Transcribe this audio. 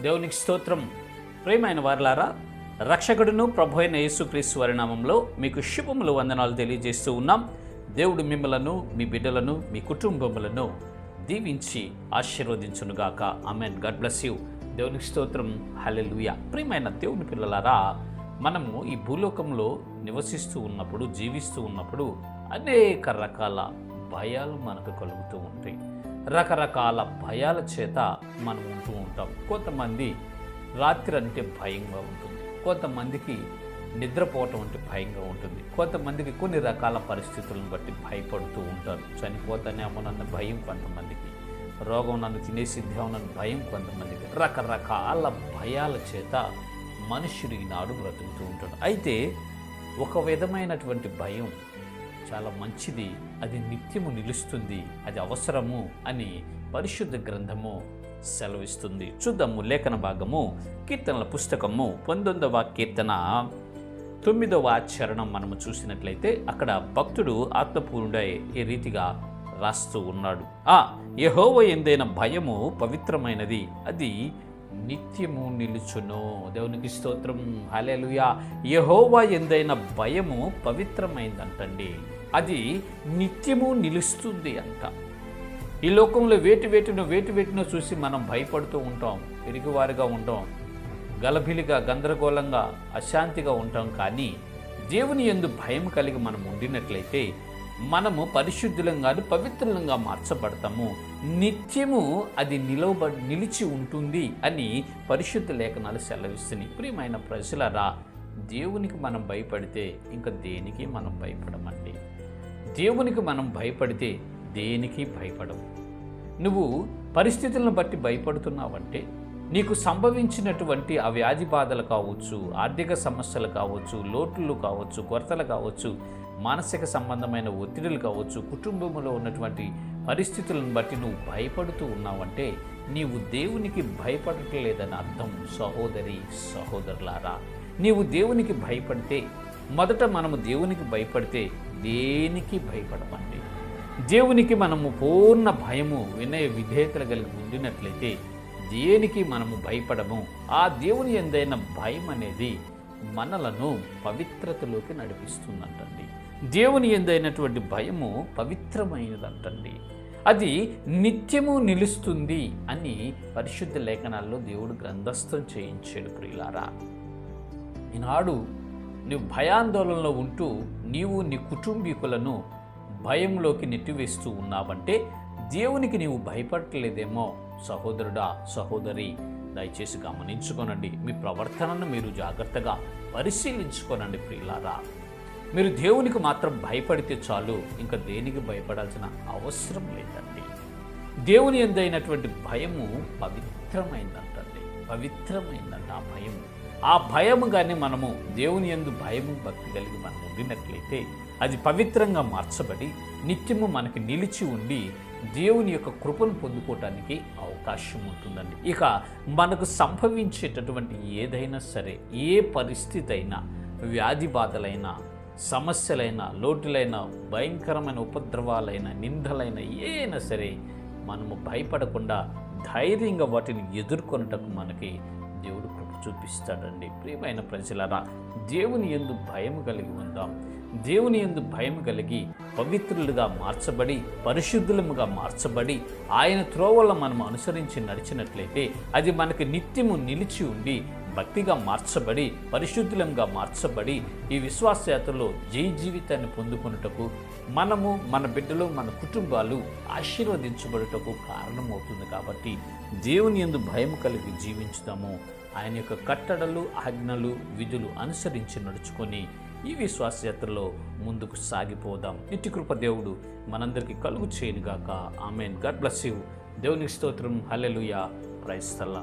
దేవునికి స్తోత్రం. ప్రేమైన వారలారా రక్షకుడును ప్రభు అయిన యేసుక్రీస్తు వరినామంలో మీకు శుభములు వందనాలు తెలియజేస్తూ ఉన్నాం. దేవుడు మిమ్మలను మీ బిడ్డలను మీ కుటుంబములను దీవించి ఆశీర్వదించునుగాక. అమెన్ గాడ్ బ్లెస్ యూ దేవునికి స్తోత్రం. హల్లెలూయా ప్రియమైన దేవుని పిల్లలారా మనము ఈ భూలోకంలో నివసిస్తూ ఉన్నప్పుడు జీవిస్తూ ఉన్నప్పుడు అనేక రకాల భయాలు మనకు కలుగుతూ ఉంటాయి. రకరకాల భయాల చేత మనం ఉంటూ ఉంటాం. కొంతమంది రాత్రి అంటే భయంగా ఉంటుంది. కొంతమందికి నిద్రపోవటం అంటే భయంగా ఉంటుంది. కొంతమందికి కొన్ని రకాల పరిస్థితులను బట్టి భయపడుతూ ఉంటారు. చనిపోతానేమో నన్న భయం కొంతమందికి రోగం నన్ను తినేసిద్దామో భయం కొంతమందికి. రకరకాల భయాల చేత మనుషుడు ఈనాడు బ్రతుకుతూ ఉంటాడు. అయితే ఒక విధమైనటువంటి భయం చాలా మంచిది. అది నిత్యము నిలుస్తుంది. అది అవసరము అని పరిశుద్ధ గ్రంథము సెలవిస్తుంది. చూద్దాము లేఖన భాగము కీర్తనల పుస్తకము పంతొమ్మిదవ కీర్తన తొమ్మిదవ చరణం మనము చూసినట్లయితే అక్కడ భక్తుడు ఆత్మపూర్ణుడై ఈ రీతిగా రాస్తూ ఉన్నాడు. ఆ యహోవ ఎందైన భయము పవిత్రమైనది. అది నిత్యము నిలుచును. దేవునికి స్తోత్రం. హల్లెలూయా. యహోవా ఎందైన భయము పవిత్రమైందంటండి. అది నిత్యము నిలుస్తుంది అంట. ఈ లోకంలో వేటి వేటినో వేటి వేటినో చూసి మనం భయపడుతూ ఉంటాం ఇరుగువారిగా ఉంటాం గలభిలిగా గందరగోళంగా అశాంతిగా ఉంటాం. కానీ దేవుని ఎందు భయం కలిగి మనం ఉండినట్లయితే మనము పరిశుద్ధులంగాను పవిత్రులంగా మార్చబడతాము. నిత్యము అది నిలవబ నిలిచి ఉంటుంది అని పరిశుద్ధ లేఖనాలు సెలవిస్తున్నాయి. ప్రియమైన ప్రజలరా దేవునికి మనం భయపడితే ఇంకా దేనికి మనం భయపడమండి? దేవునికి మనం భయపడితే దేనికి భయపడవు? నువ్వు పరిస్థితులను బట్టి భయపడుతున్నావంటే నీకు సంభవించినటువంటి ఆ వ్యాధి బాధలు కావచ్చు ఆర్థిక సమస్యలు కావచ్చు లోట్లు కావచ్చు కొరతలు కావచ్చు మానసిక సంబంధమైన ఒత్తిడులు కావచ్చు కుటుంబంలో ఉన్నటువంటి పరిస్థితులను బట్టి నువ్వు భయపడుతూ ఉన్నావంటే నీవు దేవునికి భయపడటం లేదని అర్థం సహోదరి సహోదరులారా. నీవు దేవునికి భయపడితే మొదట మనము దేవునికి భయపడితే దేనికి భయపడమండి? దేవునికి మనము పూర్ణ భయము వినయ విధేయతలు కలిగి ఉండినట్లయితే దేనికి మనము భయపడము? ఆ దేవుని ఎందైన భయం అనేది మనలను పవిత్రతలోకి నడిపిస్తుందంటండి. దేవుని ఎందైనటువంటి భయము పవిత్రమైనదంటండి. అది నిత్యము నిలుస్తుంది అని పరిశుద్ధ లేఖనాల్లో దేవుడు గ్రంథస్థం చేయించాడు ప్రియులారా. ఈనాడు నువ్వు భయాందోళనలో ఉంటూ నీవు నీ కుటుంబీకులను భయంలోకి నెట్టివేస్తూ ఉన్నావంటే దేవునికి నీవు భయపడలేదేమో సహోదరుడా సహోదరి దయచేసి గమనించుకోనండి. మీ ప్రవర్తనను మీరు జాగ్రత్తగా పరిశీలించుకోనండి ప్రియులారా. మీరు దేవునికి మాత్రం భయపడితే చాలు ఇంకా దేనికి భయపడాల్సిన అవసరం లేదండి. దేవుని ఎందైనటువంటి భయము పవిత్రమైందంటండి. పవిత్రమైందంట ఆ భయము. ఆ భయము కానీ మనము దేవుని ఎందు భయము భక్తి కలిగి మనం ఉండినట్లయితే అది పవిత్రంగా మార్చబడి నిత్యము మనకి నిలిచి ఉండి దేవుని యొక్క కృపను పొందుకోవటానికి అవకాశం ఉంటుందండి. ఇక మనకు సంభవించేటటువంటి ఏదైనా సరే ఏ పరిస్థితి అయినా వ్యాధి బాధలైనా సమస్యలైన లోటులైన భయంకరమైన ఉపద్రవాలైన నిందలైన ఏదైనా సరే మనము భయపడకుండా ధైర్యంగా వాటిని ఎదుర్కొనటకు మనకి దేవుడు కృప చూపిస్తాడండి. ప్రియమైన ప్రజలరా దేవుని ఎందు భయం కలిగి ఉందాం. దేవుని ఎందు భయం కలిగి పవిత్రులుగా మార్చబడి పరిశుద్ధులముగా మార్చబడి ఆయన త్రోవల మనం అనుసరించి నడిచినట్లయితే అది మనకి నిత్యము నిలిచి ఉండి భక్తిగా మార్చబడి పరిశుద్ధులంగా మార్చబడి ఈ విశ్వాసయాత్రలో జై జీవితాన్ని పొందుకున్నటకు మనము మన బిడ్డలు మన కుటుంబాలు ఆశీర్వదించబడుటకు కారణమవుతుంది కాబట్టి దేవుని ఎందు భయం కలిగి జీవించుదాము. ఆయన యొక్క కట్టడలు ఆజ్ఞలు విధులు అనుసరించి నడుచుకొని ఈ విశ్వాసయాత్రలో ముందుకు సాగిపోదాం. ఇటు కృప దేవుడు మనందరికీ కలుగు చేయనుగాక. ఆమెన్. God bless you. దేవునికి స్తోత్రం. హలెలుయా ప్రైస్తల్లా